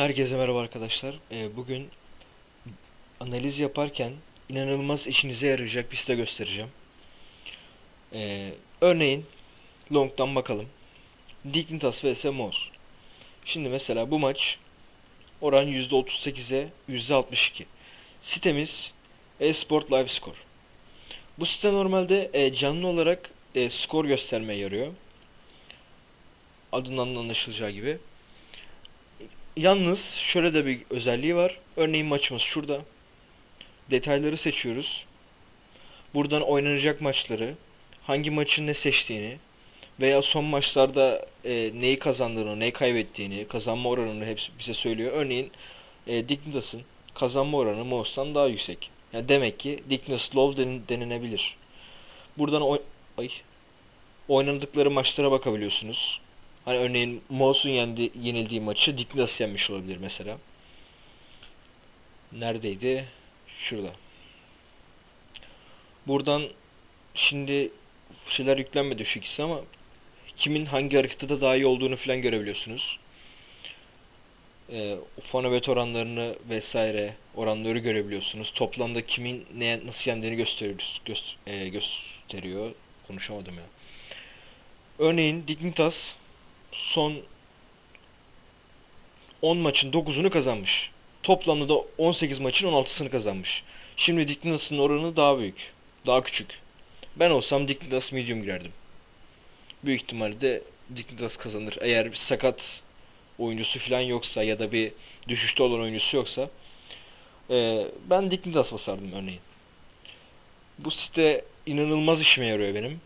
Herkese merhaba arkadaşlar. Ee, bugün analiz yaparken inanılmaz işinize yarayacak bir site göstereceğim. Ee, örneğin Long'dan bakalım. Dignitas vs Moz. Şimdi mesela bu maç oran %38'e %62. Sitemiz eSport Live Score. Bu site normalde e, canlı olarak e, skor göstermeye yarıyor. Adından anlaşılacağı gibi. Yalnız şöyle de bir özelliği var. Örneğin maçımız şurada. Detayları seçiyoruz. Buradan oynanacak maçları, hangi maçın ne seçtiğini veya son maçlarda e, neyi kazandığını, neyi kaybettiğini, kazanma oranını hepsi bize söylüyor. Örneğin e, Dignitas'ın kazanma oranı Mouse'dan daha yüksek. Yani demek ki Dignitas Low den- denilebilir. Buradan oy ay, oynadıkları maçlara bakabiliyorsunuz. Hani örneğin Mouse'un yendi, yenildiği maçı Dignitas yenmiş olabilir mesela. Neredeydi? Şurada. Buradan şimdi şeyler yüklenmedi şu ikisi ama kimin hangi haritada daha iyi olduğunu falan görebiliyorsunuz. Ee, fonobet oranlarını vesaire oranları görebiliyorsunuz. Toplamda kimin ne nasıl yendiğini gösteriyor, göz- e, gösteriyor. Konuşamadım ya. Örneğin Dignitas son 10 maçın 9'unu kazanmış. Toplamda da 18 maçın 16'sını kazanmış. Şimdi Dignitas'ın oranı daha büyük. Daha küçük. Ben olsam Dignitas medium girerdim. Büyük ihtimalle de Dignitas kazanır. Eğer bir sakat oyuncusu falan yoksa ya da bir düşüşte olan oyuncusu yoksa eee, ben Dignitas basardım örneğin. Bu site inanılmaz işime yarıyor benim.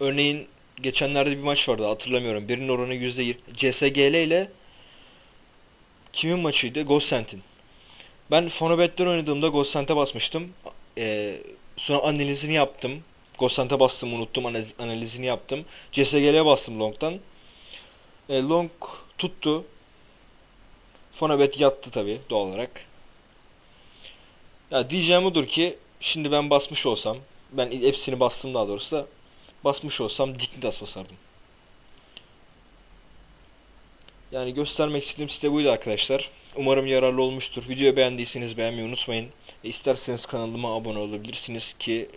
Örneğin geçenlerde bir maç vardı hatırlamıyorum. Birinin oranı %20. CSGL ile kimin maçıydı? Godsent'in. Ben Fonobet'ten oynadığımda Godsent'e basmıştım. Ee, sonra analizini yaptım. Godsent'e bastım unuttum analiz- analizini yaptım. CSGL'ye bastım Long'dan. Ee, Long tuttu. Fonobet yattı tabi doğal olarak. Ya diyeceğim odur ki şimdi ben basmış olsam ben hepsini bastım daha doğrusu da basmış olsam Dignitas basardım. Yani göstermek istediğim site buydu arkadaşlar. Umarım yararlı olmuştur. Videoyu beğendiyseniz beğenmeyi unutmayın. E, isterseniz kanalıma abone olabilirsiniz ki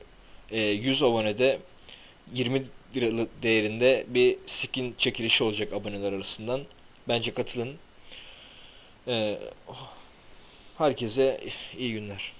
e, 100 abonede 20 lira değerinde bir skin çekilişi olacak aboneler arasından. Bence katılın. E, herkese iyi günler.